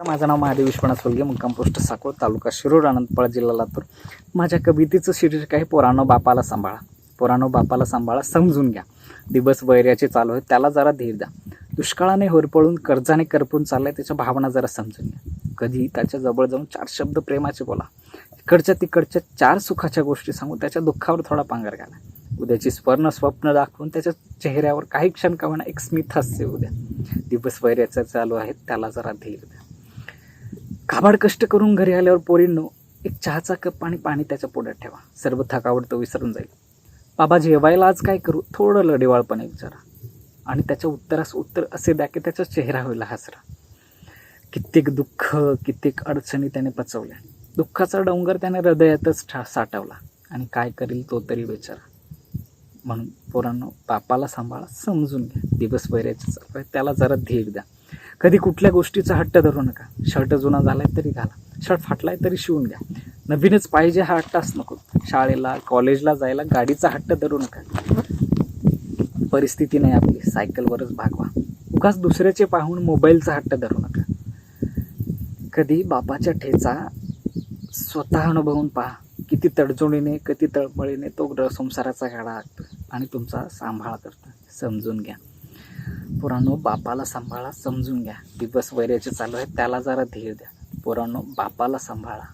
माझं नाव महादेव विश्वनाथ सोलगे मुक्काम पोस्ट साकोळ तालुका शिरूर अनंतपाळ जिल्हा लातूर. माझ्या कवितेचं शीर्षक आहे पोरानो बापाला सांभाळा. पोरानो बापाला सांभाळा समजून घ्या. दिवस वैर्याचे चालू आहे त्याला जरा धीर द्या. दुष्काळाने होरपळून कर्जाने करपून चाललाय त्याच्या भावना जरा समजून घ्या. कधी त्याच्याजवळ जाऊन चार शब्द प्रेमाचे बोला. इकडच्या तिकडच्या चार सुखाच्या गोष्टी सांगून त्याच्या दुःखावर थोडा पांगर घाला. उद्याची स्वर्ण स्वप्न दाखवून त्याच्या चेहऱ्यावर काही क्षण का होईना एक स्मित हास्य उद्या दिवस वैर्याचा चालू आहे त्याला जरा धीर द्या. काबाड कष्ट करून घरी आल्यावर पोरींनो एक चहाचा कप आणि पाणी त्याच्या पोटात ठेवा. सर्व थकावट तो विसरून जाईल. बाबा जेवायला आज काय करू? थोडं लढेवाळपणे विचारा. आणि त्याच्या उत्तरास उत्तर असे द्या की त्याचा चेहरा होईल हसरा. कित्येक दुःख कित्येक अडचणी त्याने पचवल्या. दुःखाचा डोंगर त्याने हृदयातच ठा साठवला. आणि काय करील तो तरी विचारा. म्हणून पोरांनो बापाला सांभाळा समजून घ्या. दिवस वैरायचे चालू आहे. त्याला जरा धीर द्या. कधी कुठल्या गोष्टीचा हट्ट धरू नका. शर्ट जुना झालाय तरी घाला. शर्ट फाटलाय तरी शिवून घ्या. नवीनच पाहिजे हा हट्टाच नको. शाळेला कॉलेजला जायला गाडीचा हट्ट धरू नका. परिस्थिती नाही आपली. सायकलवरच भागवा उगाच दुसऱ्याचे पाहून मोबाईलचा हट्ट धरू नका. कधी बापाच्या ठेचा स्वतः अनुभवून पहा. किती तडजोडीने किती तळमळीने तो संसाराचा गाडा आखतो आणि तुमचा सांभाळ करतो. समजून घ्या. पोरांनो बापाला सांभाळा समजून घ्या. दिवस वैर्याचे चालू आहे त्याला जरा धीर द्या. पोरांनो बापाला सांभाळा.